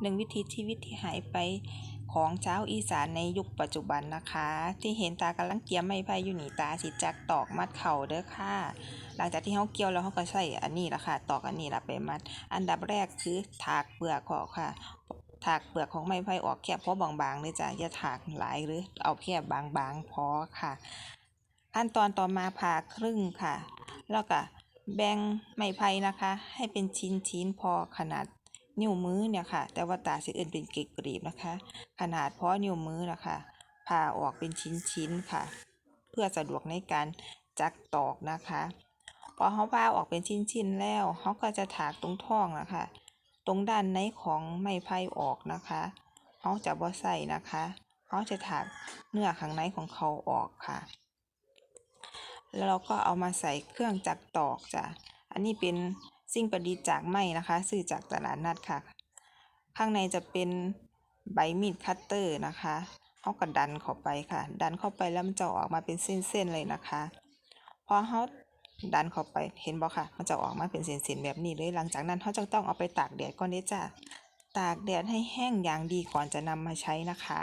หนึ่งวิถีชีวิตที่หายไปของชาวอีสานในยุคปัจจุบันนะคะ ที่เห็นตากำลังเกี่ยมไม้ไผ่อยู่นี่ตาสิจักตอกมัดเข่าเด้อค่ะ หลังจากที่เขาเกี่ยวแล้วเขาก็ใช้อันนี้ละค่ะ ตอกอันนี้ละไปมัด อันดับแรกคือถากเปลือกออกค่ะ ถากเปลือกของไม้ไผ่ออกแค่พอบางๆเลยจ้ะอย่าถากหลายหรือเอาแค่บางๆพอค่ะขั้นตอนต่อมาผ่าครึ่งค่ะ แล้วก็แบ่งไม้ไผ่นะคะ ให้เป็นชิ้นๆพอขนาด นิ้วมือเนี่ยค่ะ แต่ว่าตาสิเอื่นเป็นเกรีบนะคะ ขนาดพอนิ้วมือนะคะผ่าออกเป็นชิ้นๆค่ะ เพื่อสะดวกในการจักตอกนะคะพอเขาผ่าออกเป็นชิ้นๆแล้วเขาก็จะถากตรงท้องนะคะ ตรงด้านในของไม้ไผ่ออกนะคะเขาจะบ่ใส่นะคะเขาจะถากเนื้อข้างในของเขาออกค่ะ แล้วเราก็เอามาใส่เครื่องจักตอกจ้ะอันนี้เป็น สิ่งประดิษฐ์จากไม้นะคะซื้อจากตลาดนัดค่ะ ข้างในจะเป็นใบมีดคัตเตอร์นะคะเขาก็ดันเข้าไปค่ะ ดันเข้าไปแล้วมันจะออกมาเป็นเส้นๆเลยนะคะพอเขาดันเข้าไปเห็นบ่ค่ะ มันจะออกมาเป็นเส้นๆแบบนี้เลยหลังจากนั้นเขาจะต้องเอาไปตากแดดก่อนเด้จ้ะตากแดดให้แห้งอย่างดีก่อนจะนำมาใช้นะคะ